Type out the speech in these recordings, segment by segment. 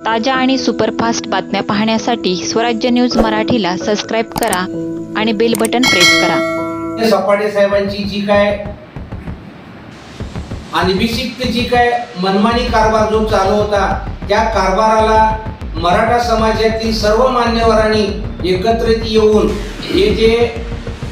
ताज्या आणि सुपरफास्ट बातम्या पाहण्यासाठी स्वराज्य न्यूज मराठीला सबस्क्राईब करा आणि बेल बटन प्रेस करा. सपाटे साहेबांची जी काय आणि विशिष्ट जी काय मनमानी कारभार जो चालू होता त्या कारभाराला मराठा समाजातील सर्व मान्यवरांनी एकत्रित येऊन हे जे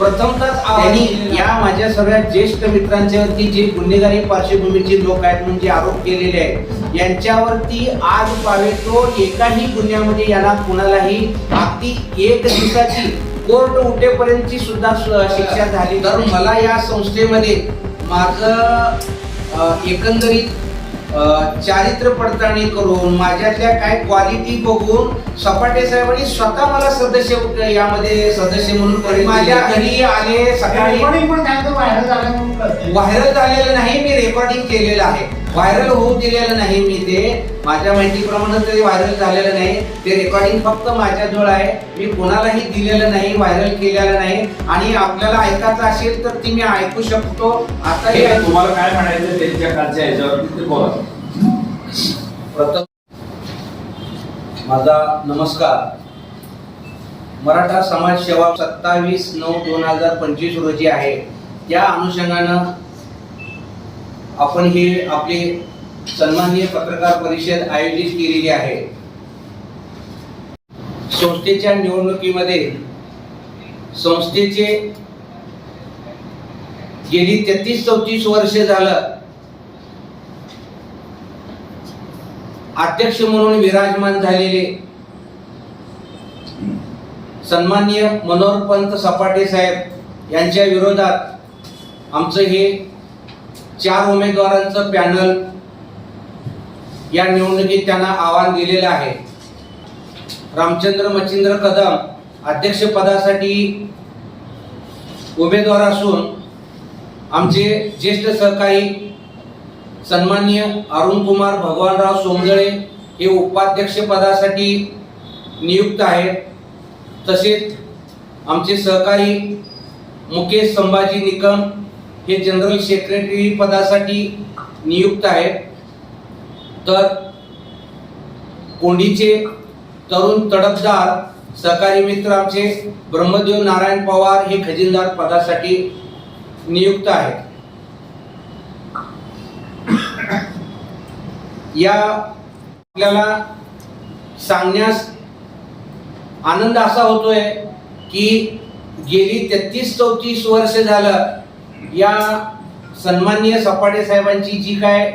त्यांनी या माझ्या सगळ्या ज्येष्ठ मित्रांच्यावरती जे गुन्हेगारी पार्श्वभूमीचे लोक आहेत म्हणजे आरोप केलेले आहेत यांच्यावरती आज पावेतो एकाही गुन्ह्यामध्ये यांना कुणालाही अगदी एक दिवसाची कोर्ट उठेपर्यंतची सुद्धा शिक्षा झाली तर मला या संस्थेमध्ये माझं एकंदरीत अ, चारित्र्य पडताळणी करून माझ्यातल्या काय क्वालिटी बघून सपाटे साहेबांनी स्वतः मला सदस्य यामध्ये सदस्य म्हणून माझ्या घरी आले सकाळी. व्हायरल झालेलं नाही मी रेकॉर्डिंग केलेलं आहे. व्हायरल होऊ दिलेलं नाही मी ते. माझ्या माहितीप्रमाणे तरी व्हायरल झालेलं नाही. ते रेकॉर्डिंग फक्त माझ्याजवळ आहे. मी कोणालाही दिलेलं नाही व्हायरल केलेलं नाही. आणि आपल्याला ऐकायचं असेल तर ती मी ऐकू शकतो. आता हे तुम्हाला काय म्हणायचं त्यांच्या कालच्या ते बोला. प्रथम माझा नमस्कार. मराठा समाज सेवा सत्तावीस नऊ दोन हजार पंचवीस रोजी आहे. त्या अनुषंगानं आपण हे आपले सन्माननीय पत्रकार परिषद आयोजित केलेली आहे. संस्थेच्या निवडणुकीमध्ये संस्थेचे गेली तेहतीस चौतीस वर्ष झालं. अध्यक्ष म्हणून विराजमान झालेले सन्माननीय मनोहर पंत सपाटे साहेब यांच्या विरोधात आमचं हे चार उमेदवारांचं पॅनल या निवडणुकीत त्यांना आव्हान दिलेलं आहे. रामचंद्र मच्छिंद्र कदम अध्यक्षपदासाठी उमेदवार असून आमचे ज्येष्ठ सहकारी सन्माननीय अरुण कुमार भगवानराव सोमजळे हे उपाध्यक्षपदासाठी नियुक्त आहेत. तसेच आमचे सहकारी मुकेश संभाजी निकम हे जनरल सेक्रेटरी पदासाठी नियुक्त आहेत. तर कोंडीचे तरुण तडफदार सहकारी मित्र आमचे ब्रह्मदेव नारायण पवार हे खजिनदार पदासाठी नियुक्त आहेत. या आपल्याला सांगण्यास आनंद असा होतोय की गेली तेहतीस चौतीस वर्ष झालं या सन्माननीय सपाटे साहेबांची जी काय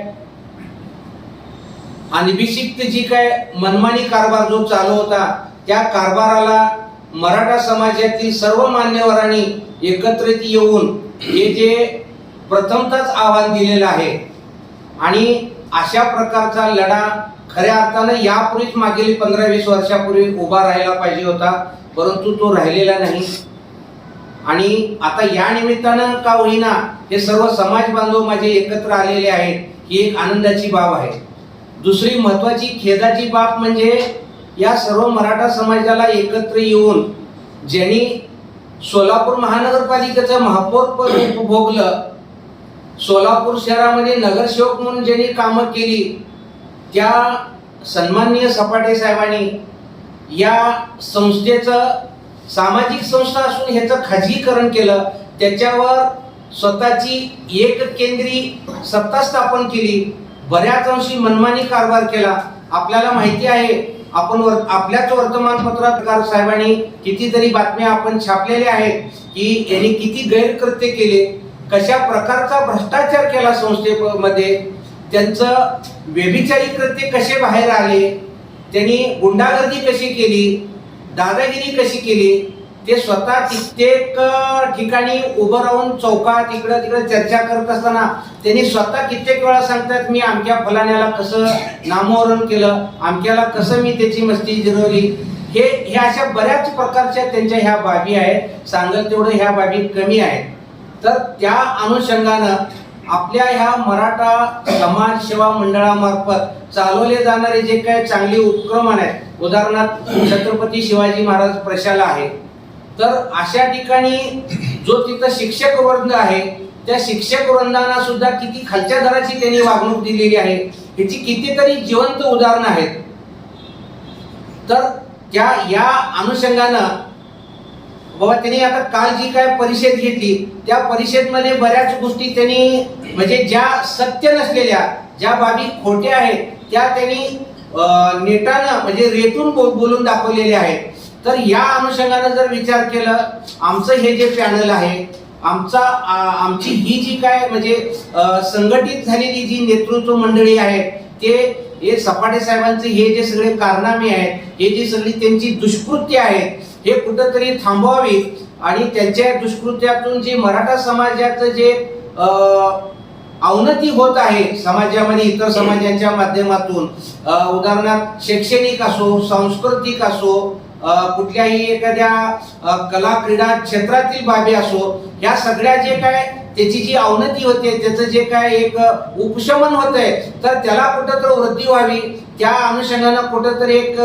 अनभिषिक्त जी काय मनमानी कारभार जो चालू होता त्या कारभाराला मराठा समाजातील सर्व मान्यवरांनी एकत्रित येऊन हे जे प्रथमतच आव्हान दिलेलं आहे आणि अशा प्रकारचा लढा खऱ्या अर्थानं यापूर्वीच मागील पंधरा वीस वर्षापूर्वी उभा राहिला पाहिजे होता परंतु तो राहिलेला नाही. आणि आता या निमित्तानं का होईना हे सर्व समाज बांधव माझे एकत्र आलेले आहेत ही एक आनंदाची बाब आहे. दुसरी महत्वाची खेदाची बाब म्हणजे या सर्व मराठा समाजाला एकत्र येऊन ज्यांनी सोलापूर महानगरपालिकेचं महापौर पद उपभोगलं सोलापूर शहरामध्ये नगरसेवक म्हणून ज्यांनी कामं केली त्या सन्माननीय सपाटे साहेबांनी या संस्थेचं सामाजिक संस्था असून ह्याचं खाजगीकरण केलं त्याच्यावर स्वतःची एक केंद्री सत्ता स्थापन केली बऱ्याच अंशी मनमानी कारभार केला. आपल्याला माहिती आहे आपण वर आपल्याच वर्तमानपत्रात साहेबांनी कितीतरी बातम्या आपण छापलेल्या आहेत की यांनी किती गैरकृत्य केले कशा प्रकारचा भ्रष्टाचार केला संस्थेमध्ये त्यांचं व्यभिचारी कृत्य कसे बाहेर आले त्यांनी गुंडागर्दी कशी केली दादागिरी कशी केली? ते स्वतः कित्येक ठिकाणी उभं राहून चौकात इकडं तिकडं चर्चा करत असताना त्यांनी स्वतः कित्येक वेळा सांगतात मी आमच्या फलाण्याला कसं नामोहरण केलं? आमच्याला कसं मी त्याची मस्ती जिरवली? हे ह्या अशा बऱ्याच प्रकारच्या त्यांच्या ह्या बाबी आहेत. सांगत तेवढं ह्या बाबी कमी आहेत. तर त्या अनुषंगानं आपल्या ह्या मराठा समाज सेवा मंडळामार्फत चालवले जाणारे जे काही चांगले उपक्रम आहेत उदाहरणार्थ छत्रपती शिवाजी महाराज प्रशाला आहे. तर अशा ठिकाणी जो तिथं शिक्षक वर्ग आहे त्या शिक्षक वृंदांना सुद्धा किती खालच्या दराची त्यांनी वागणूक दिलेली आहे ह्याची कितीतरी जिवंत उदाहरणं आहेत. तर त्या या अनुषंगानं बाबा त्यांनी आता काल जी काय परिषद घेतली त्या परिषदेमध्ये बऱ्याच गोष्टी त्यांनी म्हणजे ज्या सत्य नसलेल्या ज्या बाबी खोट्या आहेत त्या त्यांनी नेटानं म्हणजे रेटून बो- बोलून दाखवलेले आहेत. तर या अनुषंगानं जर विचार केलं आमचं हे जे पॅनल आहे आमचा आमची ही जी काय म्हणजे संघटित झालेली जी नेतृत्व मंडळी आहे ते हे सपाटे साहेबांचे हे जे सगळे कारनामे आहेत हे जी सगळी त्यांची दुष्कृत्य आहेत हे कुठंतरी थांबवावी आणि त्यांच्या दुष्कृत्यातून जे मराठा समाजाचं जे अवनती होत आहे समाजामध्ये इतर समाजांच्या माध्यमातून. उदाहरणार्थ शैक्षणिक असो सांस्कृतिक असो कुठल्याही एखाद्या कला क्रीडा क्षेत्रातील बाबी असो या सगळ्या जे काय त्याची जी अवनती होते त्याचं जे काय एक उपशमन होत आहे तर त्याला कुठंतरी वृद्धी व्हावी. त्या अनुषंगानं कुठंतरी एक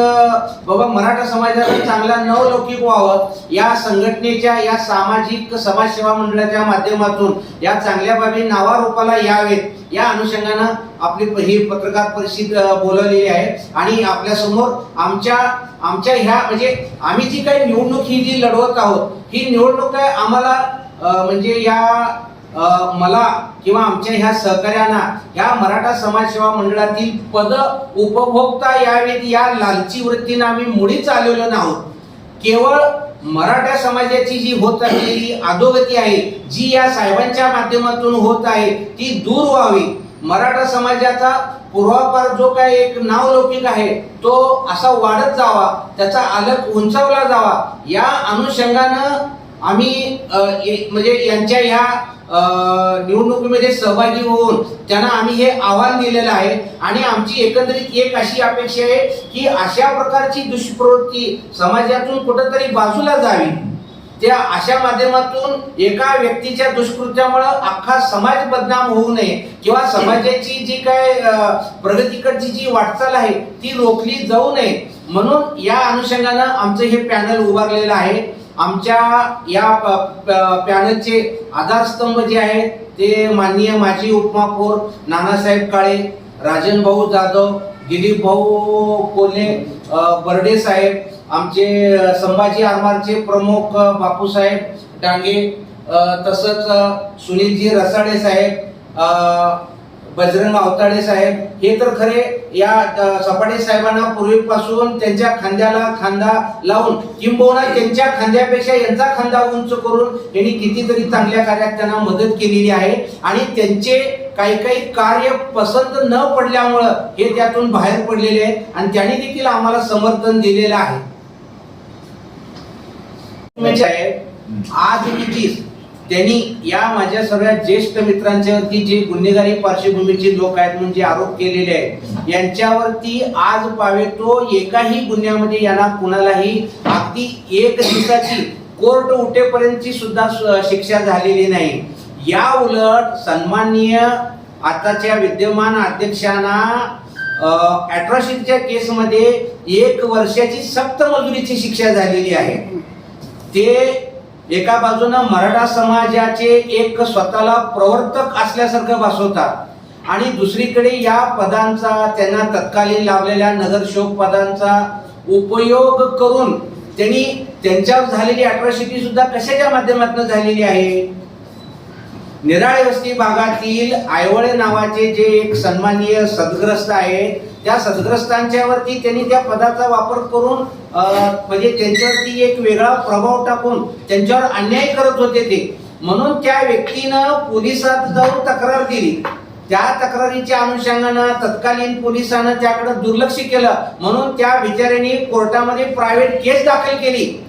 बाबा मराठा समाजाला चांगला नवलौकिक व्हावं. या संघटनेच्या या सामाजिक समाजसेवा मंडळाच्या माध्यमातून या चांगल्या बाबी नावारूपाला यावेत. या अनुषंगानं आपली ही पत्रकार परिषद बोलवलेली आहे. आणि आपल्यासमोर आमच्या आमच्या ह्या म्हणजे आम्ही जी काही निवडणूक ही जी लढवत आहोत ही निवडणूक आहे आम्हाला म्हणजे या मला किंवा आमच्या ह्या सहकार्यांना या मराठा समाजसेवा मंडळातील पद उपभोक्ता यावेत या लालची वृत्तीनं आम्ही मुळीच आलेलो नाहोत केवळ मराठा समाजाची जी होत असलेली अधोगती आहे जी या साहेबांच्या माध्यमातून होत आहे ती दूर व्हावी. मराठा समाजाचा पूर्वापार जो काय एक नावलौकिक आहे तो असा वाढत जावा त्याचा आलक उंचावला जावा. या अनुषंगानं आम्ही म्हणजे यांच्या ह्या निवडणुकीमध्ये सहभागी होऊन त्यांना आम्ही हे आव्हान दिलेलं आहे. आणि आमची एकंदरीत एक अशी अपेक्षा आहे की अशा प्रकारची दुष्प्रवृत्ती समाजातून कुठंतरी बाजूला जावी. त्या अशा माध्यमातून एका व्यक्तीच्या दुष्कृत्यामुळं अख्खा समाज बदनाम होऊ नये किंवा समाजाची जी काय प्रगतीकडची जी वाटचाल आहे ती रोखली जाऊ नये. म्हणून या अनुषंगानं आमचं हे पॅनल उभारलेलं आहे. आमच्या या पॅनलचे आधारस्तंभ जे आहेत ते माननीय माजी उपमहापौर नानासाहेब काळे राजन भाऊ जाधव दिलीप भाऊ कोल्हे बर्डे साहेब आमचे संभाजी आरमारचे प्रमुख बापूसाहेब डांगे तसंच सुनीलजी रसाडे साहेब बजरंग अवताडे साहेब हे तर खरे या सपाटे साहेबांना पूर्वीपासून त्यांच्या खांद्याला खांदा लावून किंबहुना त्यांच्या खांद्यापेक्षा यांचा खांदा उंच करून यांनी कितीतरी चांगल्या कार्यात त्यांना मदत केलेली आहे. आणि त्यांचे काही काही कार्य पसंत न पडल्यामुळं हे त्यातून बाहेर पडलेले आहेत आणि त्यांनी देखील आम्हाला समर्थन दिलेलं आहे. म्हणजे आज त्यांनी या माझ्या सगळ्या ज्येष्ठ मित्रांच्यावरती जे गुन्हेगारी पार्श्वभूमीचे लोक आहेत म्हणजे आरोप केलेले आहेत यांच्यावरती आज पावे तो एकाही गुन्ह्यामध्ये यांना कुणालाही अगदी एक दिवसाची कोर्ट उठेपर्यंतची सुद्धा शिक्षा झालेली नाही. या उलट सन्माननीय आताच्या विद्यमान अध्यक्षांना अॅट्रॉसिटीच्या केसमध्ये एक वर्षाची सक्त मजुरीची शिक्षा झालेली आहे. ते एका बाजूनं मराठा समाजाचे एक स्वतःला प्रवर्तक असल्यासारखं भासवतात आणि दुसरीकडे या पदांचा त्यांना तत्कालीन लाभलेल्या नगरशोक पदांचा उपयोग करून त्यांनी त्यांच्यावर झालेली अट्रॉसिटी सुद्धा कशाच्या माध्यमातून झालेली आहे? निराळे वस्ती भागातील आयवळे नावाचे जे एक सन्माननीय सदग्रस्त आहे त्या सदग्रस्तांच्यावरती त्यांनी त्या पदाचा वापर करून म्हणजे त्यांच्यावरती एक वेगळा प्रभाव टाकून त्यांच्यावर अन्याय करत होते ते. म्हणून त्या व्यक्तीनं पोलिसात जाऊन तक्रार दिली. त्या तक्रारीच्या अनुषंगानं तत्कालीन पोलिसानं त्याकडे दुर्लक्ष केलं. म्हणून त्या बिचाऱ्यांनी कोर्टामध्ये प्रायव्हेट केस दाखल केली.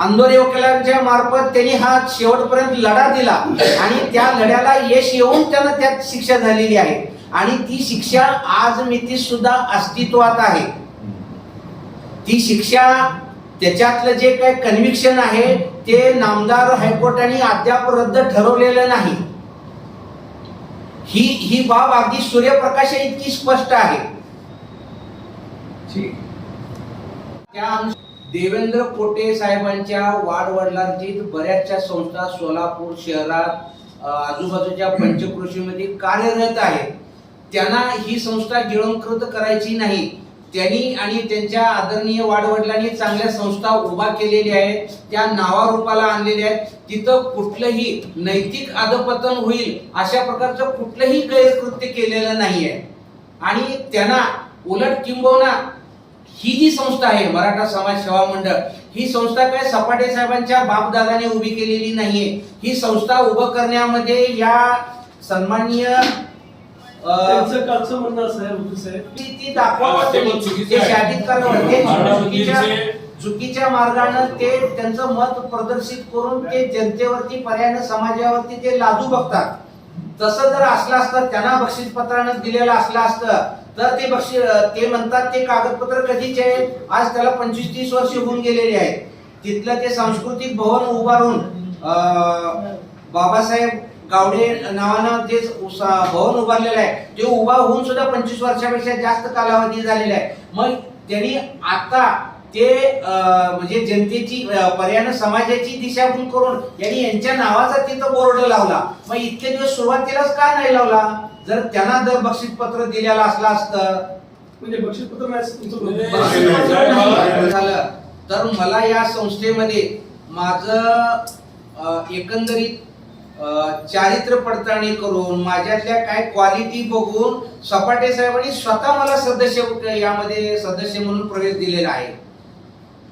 अंदोरे वकिलांच्या मार्फत त्यांनी हा शेवटपर्यंत लढा दिला आणि त्या लढ्याला यश येऊन त्यांना त्यात शिक्षा झालेली आहे. आणि ती शिक्षा आज मिती सुद्धा अस्तित्वात आहे. ती शिक्षा त्याच्यातलं जे काही कन्व्हिक्शन आहे ते नामदार हायकोर्टाने अद्याप रद्द ठरवलेलं नाही. ही ही बाब अगदी सूर्यप्रकाशा इतकी स्पष्ट आहे. त्या देवेंद्र कोटे साहेबांच्या वाडवडिलांची बऱ्याचशा संस्था सोलापूर शहरात आजूबाजूच्या पंचकृषीमध्ये कार्यरत आहेत. त्यांना ही संस्था गिळंकृत करायची नाही. त्यांनी आणि त्यांच्या आदरणीय वाडवडिलांनी चांगल्या संस्था उभा केलेल्या आहेत. त्या नावारूपाला आणलेल्या आहेत. तिथं कुठलंही नैतिक अधपतन होईल अशा प्रकारचं कुठलंही गैरकृत्य केलेलं नाही आहे आणि त्यांना उलट किंबहुना ही जी संस्था आहे मराठा समाज सेवा मंडळ ही संस्था काय सपाटे साहेबांच्या बापदादाने उभी केलेली नाहीये. ही संस्था उभं करण्यामध्ये या सन्माननीय चुकीच्या मार्गानं ते त्यांचं मत प्रदर्शित करून ते जनतेवरती पर्यायानं समाजावरती ते लादू बघतात. तसं जर असलं असतं त्यांना बक्षीस पत्रानं दिलेलं असलं असतं तर ते बक्षी ते म्हणतात ते कागदपत्र कधीचे आहे आज त्याला पंचवीस तीस वर्ष होऊन गेलेले आहेत. तिथलं ते सांस्कृतिक भवन उभारून बाबासाहेब गावडे नावानं जे उसा- भवन उभारलेलं आहे ते उभा होऊन सुद्धा पंचवीस वर्षापेक्षा जास्त कालावधी झालेला आहे. मग त्यांनी आता ते अं, म्हणजे जनतेची अं, पर्यायानं समाजाची दिशाभूल करून यांनी यांच्या नावाचा तिथं बोर्ड लावला. मग इतके दिवस सुरुवातीलाच का नाही लावला? जर त्यांना जर बक्षीस पत्र दिलेलं असलं असतं. म्हणजे बक्षीसपत्र झालं. तर मला या संस्थेमध्ये माझं एकंदरीत चारित्र्य पडताळणी करून माझ्यातल्या काय क्वालिटी बघून सपाटे साहेबांनी स्वतः मला सदस्य यामध्ये सदस्य म्हणून प्रवेश दिलेला आहे.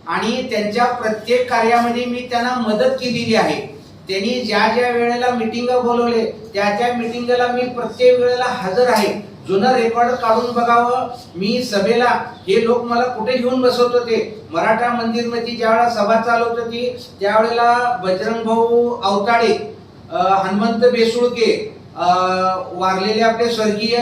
आणि त्यांच्या प्रत्येक कार्यामध्ये मी त्यांना मदत केलेली आहे. त्यांनी ज्या ज्या वेळेला मिटिंग बोलवले त्या त्या मिटिंगला मी प्रत्येक वेळेला हजर आहे. जुनं रेकॉर्ड काढून बघावं. मी सभेला हे लोक मला कुठे घेऊन बसवत होते? मराठा मंदिरमध्ये ज्यावेळेला सभा चालवत होती त्यावेळेला बजरंग भाऊ अवताडे हनुमंत बेसुळके वारलेले आपले स्वर्गीय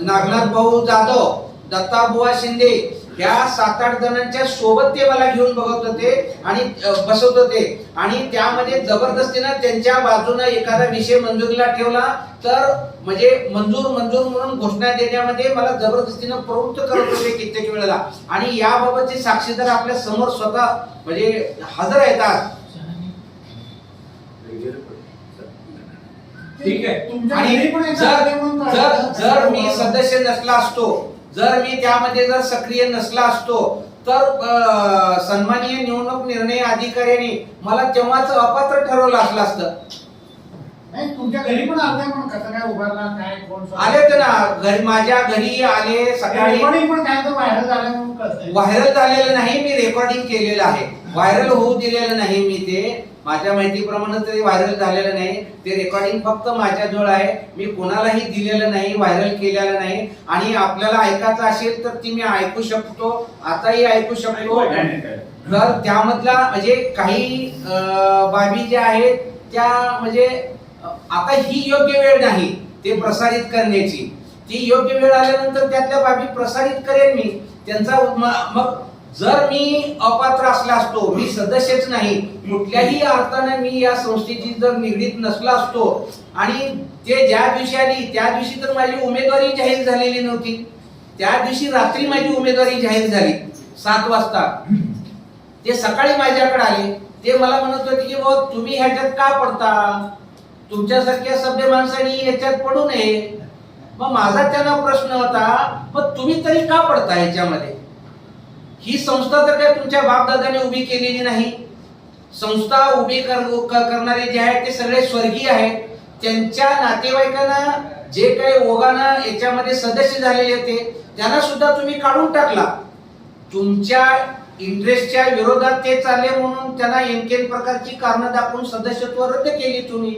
नागनाथ भाऊ जाधव दत्ताबुवा शिंदे या सात आठ जणांच्या सोबत ते मला घेऊन बघत होते आणि बसवत होते. आणि त्यामध्ये जबरदस्तीनं त्यांच्या बाजूने एखादा विषय मंजुरीला ठेवला तर म्हणजे मंजूर मंजूर म्हणून घोषणा देण्यामध्ये मला जबरदस्तीनं प्रवृत्त करत होते कित्येक वेळेला. आणि याबाबतचे साक्षीदार आपल्यासमोर स्वतः म्हणजे हजर आहेत आज ठीक आहे. आणि. जर मी सदस्य नसला असतो जर मी त्यामध्ये जर सक्रिय नसला असतो तर अं, सन्माननीय निवडणूक निर्णय अधिकाऱ्यांनी मला तेव्हाच अपात्र ठरवलं असलं असतं. नाही तुमच्या घरी पण आलते म्हणून कसं काय उभारला काय कोण आले तर ना घरी माझ्या घरी आले सकाळी. पण काय तर व्हायरल झालं म्हणून कळतंय. व्हायरल झालेलं नाही मी रेकॉर्डिंग केलेलं आहे. व्हायरल होऊ दिलेलं नाही मी ते. माझ्या माहितीप्रमाणे तरी व्हायरल झालेलं नाही. ते रेकॉर्डिंग फक्त माझ्याजवळ आहे. मी कोणालाही दिलेलं नाही व्हायरल केलेलं नाही. आणि आपल्याला ऐकायचं असेल तर ती मी ऐकू शकतो. आताही ऐकू शकतो. तर त्यामधला म्हणजे काही बाबी ज्या आहेत त्या म्हणजे आता ही योग्य वेळ नाही ते प्रसारित करण्याची. ती योग्य वेळ आल्यानंतर त्यातल्या बाबी प्रसारित करेन मी. त्यांचा मग जर मी अपात्र असला असतो मी सदस्यच नाही कुठल्याही अर्थाने मी या संस्थेची जर निगडीत नसला असतो आणि ते ज्या दिवशी आली त्या दिवशी तर माझी उमेदवारी जाहीर झालेली नव्हती. त्या दिवशी रात्री माझी उमेदवारी जाहीर झाली सात वाजता. ते सकाळी माझ्याकडे आले ते मला म्हणत होते की बाबा तुम्ही ह्याच्यात का पडता? तुमच्यासारख्या सभ्य माणसांनी याच्यात पडू नये. मग माझा त्यांना प्रश्न होता मग तुम्ही तरी का पडता ह्याच्यामध्ये ही संस्था तर काय तुमच्या बापदादाने उभी केलेली नाही. संस्था उभी कर करणारे जे आहेत ते सगळे स्वर्गीय आहेत. त्यांच्या नातेवाईकांना जे काही ओघानं याच्यामध्ये सदस्य झालेले होते त्यांना सुद्धा तुम्ही काढून टाकला. तुमच्या इंटरेस्टच्या विरोधात ते चालले म्हणून त्यांना एनकेन प्रकारची कारणं दाखवून सदस्यत्व रद्द केली तुम्ही.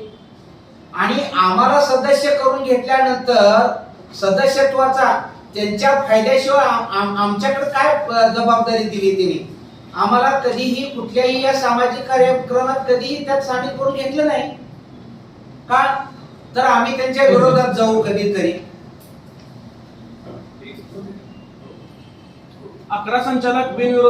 आणि आम्हाला सदस्य करून घेतल्यानंतर सदस्यत्वाचा त्यांच्या फायद्याशिवाय आम- आमच्याकडे काय जबाबदारी दिली त्यांनी आम्हाला कधीही कुठल्याही या सामाजिक कार्यक्रमात कधीही त्यात सामील करून घेतलं नाही. का? तर आम्ही त्यांच्या विरोधात जाऊ कधीतरी. अकरा संचालक बिनविरोध